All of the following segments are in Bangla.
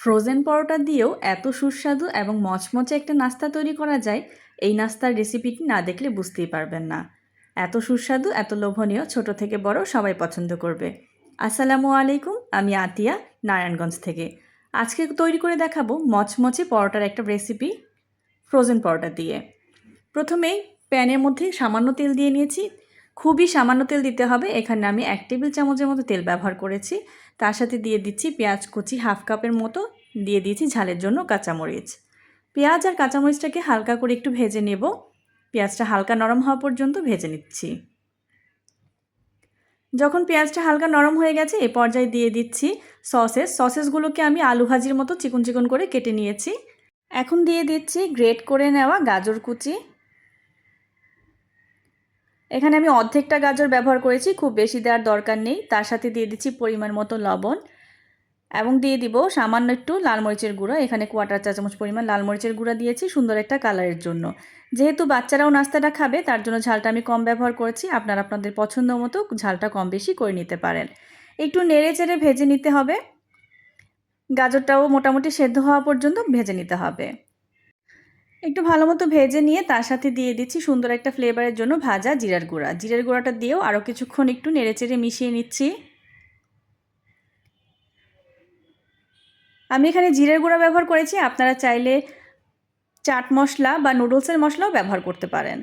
ফ্রোজেন পরোটা দিয়েও এত সুস্বাদু এবং মচমচে একটা নাস্তা তৈরি করা যায়, এই নাস্তার রেসিপিটি না দেখলে বুঝতেই পারবেন না। এত সুস্বাদু, এত লোভনীয়, ছোট থেকে বড় সবাই পছন্দ করবে। আসসালামু আলাইকুম, আমি আতিয়া, নারায়ণগঞ্জ থেকে। আজকে তৈরি করে দেখাবো মচমচে পরোটার একটা রেসিপি ফ্রোজেন পরোটা দিয়ে। প্রথমেই প্যানের মধ্যে সামান্য তেল দিয়ে নিয়েছি খুবই সামান্য তেল দিতে হবে। এখানে আমি এক টেবিল চামচের মতো তেল ব্যবহার করেছি। তার সাথে দিয়ে দিচ্ছি পেঁয়াজ কুচি হাফ কাপের মতো। দিয়ে দিয়েছি ঝালের জন্য কাঁচামরিচ। পেঁয়াজ আর কাঁচামরিচটাকে হালকা করে একটু ভেজে নেব। পেঁয়াজটা হালকা নরম হওয়া পর্যন্ত ভেজে নিচ্ছি। যখন পেঁয়াজটা হালকা নরম হয়ে গেছে, এ পর্যায়ে দিয়ে দিচ্ছি সসেস। সসেসগুলোকে আমি আলু ভাজির মতো চিকন চিকন করে কেটে নিয়েছি। এখন দিয়ে দিচ্ছি গ্রেট করে নেওয়া গাজর কুচি। এখানে আমি অর্ধেকটা গাজর ব্যবহার করেছি, খুব বেশি দেওয়ার দরকার নেই। তার সাথে দিয়ে দিচ্ছি পরিমাণ মতো লবণ এবং দিয়ে দিব সামান্য একটু লাল মরিচের গুঁড়ো। এখানে কোয়াটার চা চামচ পরিমাণ লাল মরিচের গুঁড়া দিয়েছি, সুন্দর একটা কালারের জন্য। যেহেতু বাচ্চারাও নাস্তাটা খাবে, তার জন্য ঝালটা আমি কম ব্যবহার করেছি। আপনারা আপনাদের পছন্দ মতো ঝালটা কম বেশি করে নিতে পারেন। একটু নেড়ে চেড়ে ভেজে নিতে হবে। গাজরটাও মোটামুটি সেদ্ধ হওয়া পর্যন্ত ভেজে নিতে হবে। একটু ভালো মতো ভেজে নিয়ে তার সাথে দিয়ে দিচ্ছি সুন্দর একটা ফ্লেভারের জন্য ভাজা জিরার গুঁড়া। জিরার গুঁড়াটা দিয়েও আরও কিছুক্ষণ একটু নেড়েচেড়ে মিশিয়ে নিচ্ছি। আমি এখানে জিরের গুঁড়া ব্যবহার করেছি, আপনারা চাইলে চাট মশলা বা নুডলসের মশলাও ব্যবহার করতে পারেন।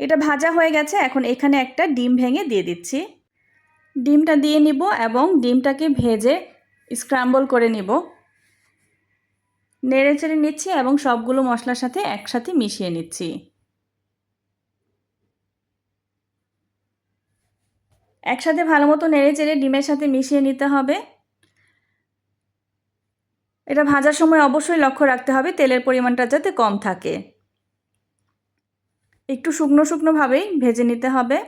এটা ভাজা হয়ে গেছে, এখন এখানে একটা ডিম ভেঙে দিয়ে দিচ্ছি। ডিমটা দিয়ে নিব এবং ডিমটাকে ভেজে স্ক্রাম্বল করে নিব। নেড়ে চেড়ে নিচ্ছি এবং সবগুলো মশলার সাথে একসাথে মিশিয়ে নিচ্ছি। একসাথে ভালো মতো নেড়ে চেড়ে ডিমের সাথে মিশিয়ে নিতে হবে। এটা ভাজার সময় অবশ্যই লক্ষ্য রাখতে হবে, তেলের পরিমাণটা যাতে কম থাকে। একটু শুকনো শুকনোভাবেই ভেজে নিতে হবে।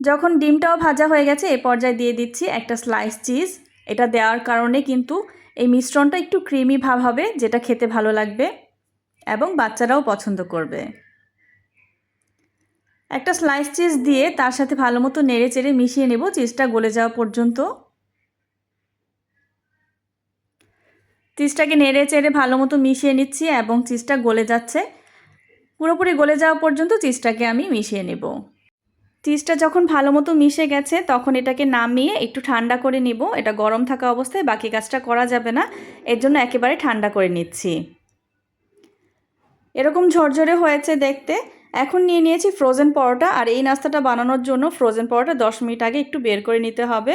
যখন ডিমটাও ভাজা হয়ে গেছে, এ পর্যায়ে দিয়ে দিচ্ছি একটা স্লাইস চিজ এটা দেওয়ার কারণে কিন্তু এই মিশ্রণটা একটু ক্রিমি ভাব হবে, যেটা খেতে ভালো লাগবে এবং বাচ্চারাও পছন্দ করবে। একটা স্লাইস চিজ দিয়ে তার সাথে ভালো মতো নেড়ে চেড়ে মিশিয়ে নেব চিজটা গলে যাওয়া পর্যন্ত। চিজটাকে নেড়ে চেড়ে ভালো মতো মিশিয়ে নিচ্ছি এবং চিজটা গলে যাচ্ছে। পুরোপুরি গলে যাওয়া পর্যন্ত চিজটাকে আমি মিশিয়ে নেব। চিজটা যখন ভালো মতো মিশে গেছে, তখন এটাকে নামিয়ে একটু ঠান্ডা করে নিব। এটা গরম থাকা অবস্থায় বাকি কাজটা করা যাবে না। এর জন্য একেবারে ঠান্ডা করে নিচ্ছি। এরকম ঝরঝরে হয়েছে দেখতে। এখন নিয়ে নিয়েছি ফ্রোজেন পরোটা আর এই নাস্তাটা বানানোর জন্য ফ্রোজেন পরোটা দশ মিনিট আগে একটু বের করে নিতে হবে।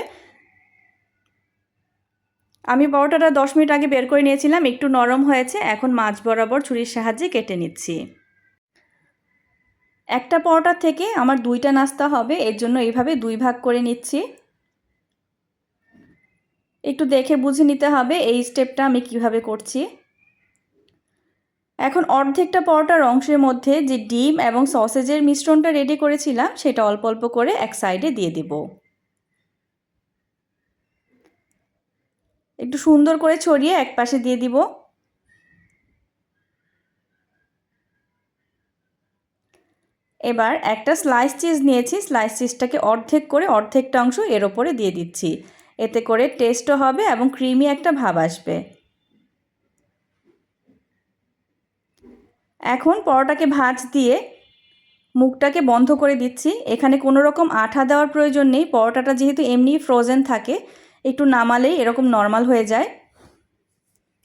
আমি পরোটাটা দশ মিনিট আগে বের করে নিয়েছিলাম, একটু নরম হয়েছে। এখন মাছ বরাবর ছুরির সাহায্যে কেটে নিচ্ছি। একটা পরোটার থেকে আমার দুইটা নাস্তা হবে, এর জন্য এইভাবে দুই ভাগ করে নিচ্ছি। একটু দেখে বুঝে নিতে হবে এই স্টেপটা আমি কীভাবে করছি। এখন অর্ধেকটা পরোটার অংশের মধ্যে যে ডিম এবং সসেজের মিশ্রণটা রেডি করেছিলাম, সেটা অল্প অল্প করে এক সাইডে দিয়ে দিব। একটু সুন্দর করে ছড়িয়ে এক পাশে দিয়ে দিব। এবার একটা স্লাইস চিজ নিয়েছি স্লাইস চিজটাকে অর্ধেক করে অর্ধেকটা অংশ এর ওপরে দিয়ে দিচ্ছি। এতে করে টেস্টও হবে এবং ক্রিমি একটা ভাব আসবে। এখন পরোটাকে ভাজ দিয়ে মুখটাকে বন্ধ করে দিচ্ছি। এখানে কোনো রকম আঠা দেওয়ার প্রয়োজন নেই। পরোটাটা যেহেতু এমনি ফ্রোজেন থাকে, একটু নামালেই এরকম নর্মাল হয়ে যায়।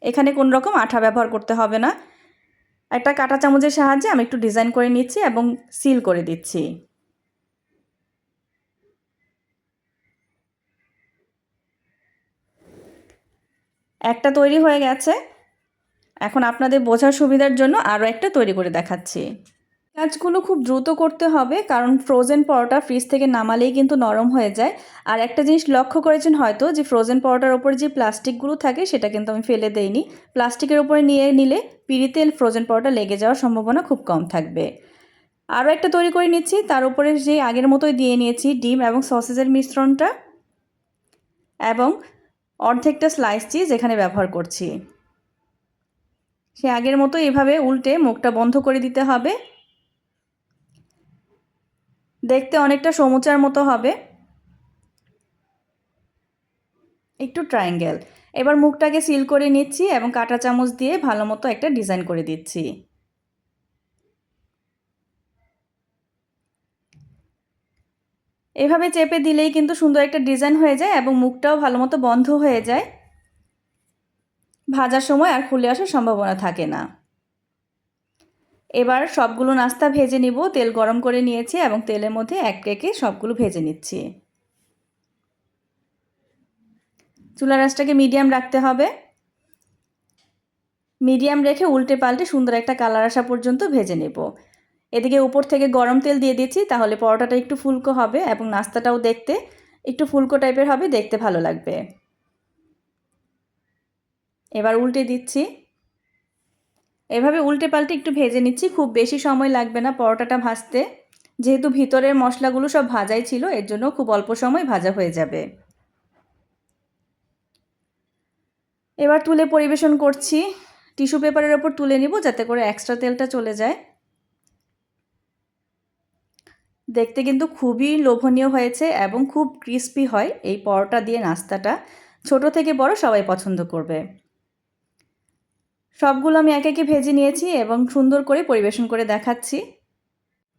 এখানে কোনো রকম আঠা ব্যবহার করতে হবে না। একটা কাটা চামচের সাহায্যে আমি একটু ডিজাইন করে নিচ্ছি এবং সিল করে দিচ্ছি। একটা তৈরি হয়ে গেছে। এখন আপনাদের বোঝার সুবিধার জন্য আরও একটা তৈরি করে দেখাচ্ছি। কাজগুলো খুব দ্রুত করতে হবে, কারণ ফ্রোজেন পরোটা ফ্রিজ থেকে নামালেই কিন্তু নরম হয়ে যায়। আর একটা জিনিস লক্ষ্য করেছেন হয়তো, যে ফ্রোজেন পরোটার ওপরে যে প্লাস্টিকগুলো থাকে, সেটা কিন্তু আমি ফেলে দেইনি। প্লাস্টিকের ওপরে নিয়ে নিলে পিড়িতে ফ্রোজেন পরোটা লেগে যাওয়ার সম্ভাবনা খুব কম থাকবে। আরও একটা তৈরি করে নিচ্ছি, তার উপরে যে আগের মতোই দিয়ে নিয়েছি ডিম এবং সসেজের মিশ্রণটা এবং অর্ধেকটা স্লাইস চিজ এখানে ব্যবহার করছি। সে আগের মতো এভাবে উল্টে মুখটা বন্ধ করে দিতে হবে। দেখতে অনেকটা সমুচার মতো হবে। একটু ট্রায়াঙ্গেল এবার মুখটাকে সিল করে নিচ্ছি এবং কাঁটা চামচ দিয়ে ভালো মতো একটা ডিজাইন করে দিচ্ছি। এভাবে চেপে দিলেই কিন্তু সুন্দর একটা ডিজাইন হয়ে যায় এবং মুখটাও ভালো মতো বন্ধ হয়ে যায়। ভাজার সময় আর খুলে আসার সম্ভাবনা থাকে না। এবার সবগুলো নাস্তা ভেজে নিব। তেল গরম করে নিয়েছি এবং তেলের মধ্যে এক একে সবগুলো ভেজে নিচ্ছি। চুলা রাসটাকে মিডিয়াম রাখতে হবে। মিডিয়াম রেখে উল্টে পাল্টে সুন্দর একটা কালার আসা পর্যন্ত ভেজে নেব। এদিকে উপর থেকে গরম তেল দিয়ে দিচ্ছি, তাহলে পরোটাটা একটু ফুলকো হবে এবং নাস্তাটাও দেখতে একটু ফুলকো টাইপের হবে, দেখতে ভালো লাগবে। এবার উল্টে দিচ্ছি। এভাবে উল্টে পাল্টে একটু ভেজে নিচ্ছি, খুব বেশি সময় লাগবে না পরোটাটা ভাজতে। যেহেতু ভিতরের মশলাগুলো সব ভাজাই ছিল, এর জন্য খুব অল্প সময় ভাজা হয়ে যাবে। এবার তুলে পরিবেশন করছি। টিস্যু পেপারের ওপর তুলে নিব যাতে করে এক্সট্রা তেলটা চলে যায়। দেখতে কিন্তু খুবই লোভনীয় হয়েছে এবং খুব ক্রিস্পি হয় এই পরোটা দিয়ে নাস্তাটা। ছোট থেকে বড় সবাই পছন্দ করবে। সবগুলো আমি একে একে ভেজে নিয়েছি এবং সুন্দর করে পরিবেশন করে দেখাচ্ছি।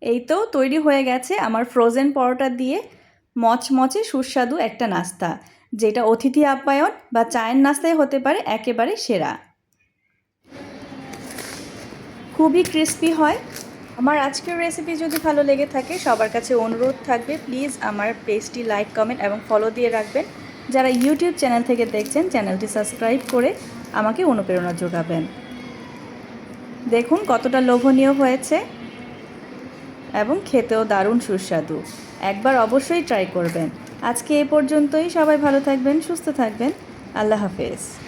এই তো তৈরি হয়ে গেছে আমার ফ্রোজেন পরোটা দিয়ে মচমচে সুস্বাদু একটা নাস্তা, যেটা অতিথি আপ্যায়ন বা চায়ের নাস্তায় হতে পারে একেবারে সেরা। খুবই ক্রিস্পি হয়। আমার আজকের রেসিপি যদি ভালো লেগে থাকে, সবার কাছে অনুরোধ থাকবে প্লিজ আমার পেজটি লাইক কমেন্ট এবং ফলো দিয়ে রাখবেন। যারা ইউটিউব চ্যানেল থেকে দেখছেন চ্যানেলটি সাবস্ক্রাইব করে আমাকে অনুপ্রেরণা যোগাবেন। দেখুন কতটা লোভনীয় হয়েছে এবং খেতেও দারুণ সুস্বাদু। একবার অবশ্যই ট্রাই করবেন। আজকে এ পর্যন্তই। সবাই ভালো থাকবেন, সুস্থ থাকবেন। আল্লাহ হাফেজ।